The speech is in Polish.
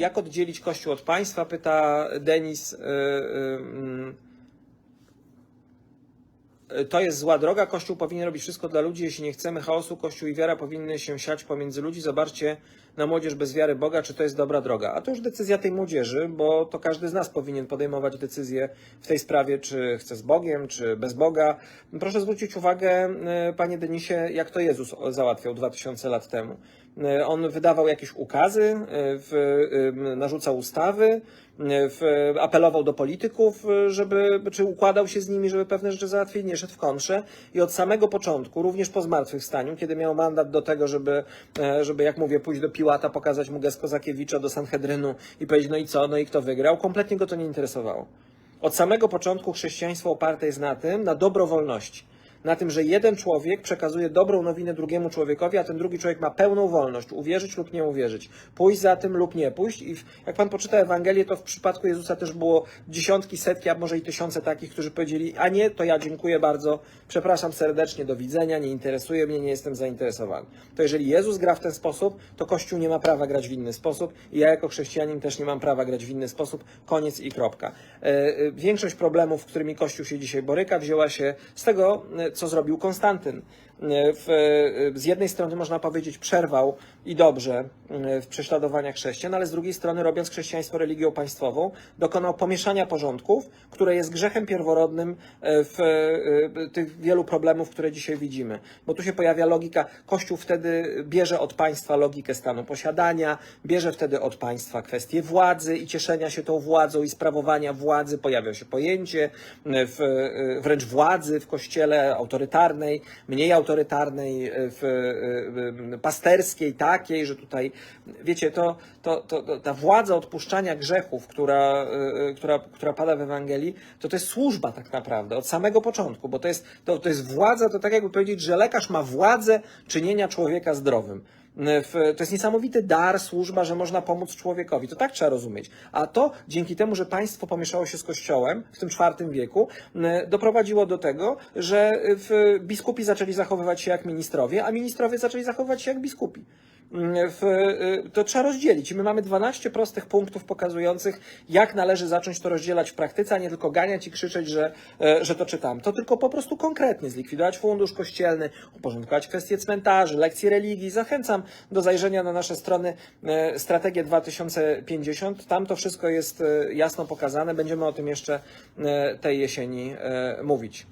jak oddzielić Kościół od państwa, pyta Denis. y, y, mm. To jest zła droga. Kościół powinien robić wszystko dla ludzi. Jeśli nie chcemy chaosu, Kościół i wiara powinny się siać pomiędzy ludzi. Zobaczcie na młodzież bez wiary Boga, czy to jest dobra droga. A to już decyzja tej młodzieży, bo to każdy z nas powinien podejmować decyzję w tej sprawie, czy chce z Bogiem, czy bez Boga. Proszę zwrócić uwagę, e, panie Denisie, jak to Jezus załatwiał 2000 lat temu. E, On wydawał jakieś ukazy, e, w, e, narzucał ustawy, w, apelował do polityków, żeby, czy układał się z nimi, żeby pewne rzeczy załatwić, nie szedł w kontrze. I od samego początku, również po zmartwychwstaniu, kiedy miał mandat do tego, żeby, żeby jak mówię, pójść do Piłata, pokazać mu gest Kozakiewicza do Sanhedrynu i powiedzieć, no i co, no i kto wygrał, kompletnie go to nie interesowało. Od samego początku chrześcijaństwo oparte jest na tym, na dobrowolności. Na tym, że jeden człowiek przekazuje dobrą nowinę drugiemu człowiekowi, a ten drugi człowiek ma pełną wolność uwierzyć lub nie uwierzyć, pójść za tym lub nie pójść. I jak pan poczyta Ewangelię, to w przypadku Jezusa też było dziesiątki, setki, a może i tysiące takich, którzy powiedzieli: A nie, to ja dziękuję bardzo, przepraszam serdecznie, do widzenia, nie interesuje mnie, nie jestem zainteresowany. To jeżeli Jezus gra w ten sposób, to Kościół nie ma prawa grać w inny sposób i ja jako chrześcijanin też nie mam prawa grać w inny sposób. Koniec i kropka. E, e, Większość problemów, z którymi Kościół się dzisiaj boryka, wzięła się z tego, e, co zrobił Konstantyn. E, W, e, z jednej strony można powiedzieć przerwał i dobrze e, w prześladowaniach chrześcijan, ale z drugiej strony robiąc chrześcijaństwo religią państwową, dokonał pomieszania porządków, które jest grzechem pierworodnym w tych wielu problemów, które dzisiaj widzimy. Bo tu się pojawia logika, Kościół wtedy bierze od państwa logikę stanu posiadania, bierze wtedy od państwa kwestię władzy i cieszenia się tą władzą i sprawowania władzy. Pojawia się pojęcie w, wręcz władzy w kościele autorytarnej, mniej autorytarnej, w, e, e, pasterskiej, takiej, że tutaj, wiecie, to, to, to, to ta władza odpuszczania grzechów, która, e, która, która pada w Ewangelii, to to jest służba tak naprawdę, od samego początku, bo to jest, to, to jest władza, to tak jakby powiedzieć, że lekarz ma władzę czynienia człowieka zdrowym. W, to jest niesamowity dar, służba, że można pomóc człowiekowi. To tak trzeba rozumieć. A to dzięki temu, że państwo pomieszało się z Kościołem w tym IV wieku, doprowadziło do tego, że biskupi zaczęli zachowywać się jak ministrowie, a ministrowie zaczęli zachowywać się jak biskupi. W, y, to trzeba rozdzielić. I my mamy 12 prostych punktów pokazujących, jak należy zacząć to rozdzielać w praktyce, a nie tylko ganiać i krzyczeć, że, e, że to czytam. To tylko po prostu konkretnie zlikwidować fundusz kościelny, uporządkować kwestie cmentarzy, lekcje religii. Zachęcam do zajrzenia na nasze strony e, Strategię 2050. Tam to wszystko jest e, jasno pokazane. Będziemy o tym jeszcze tej jesieni mówić.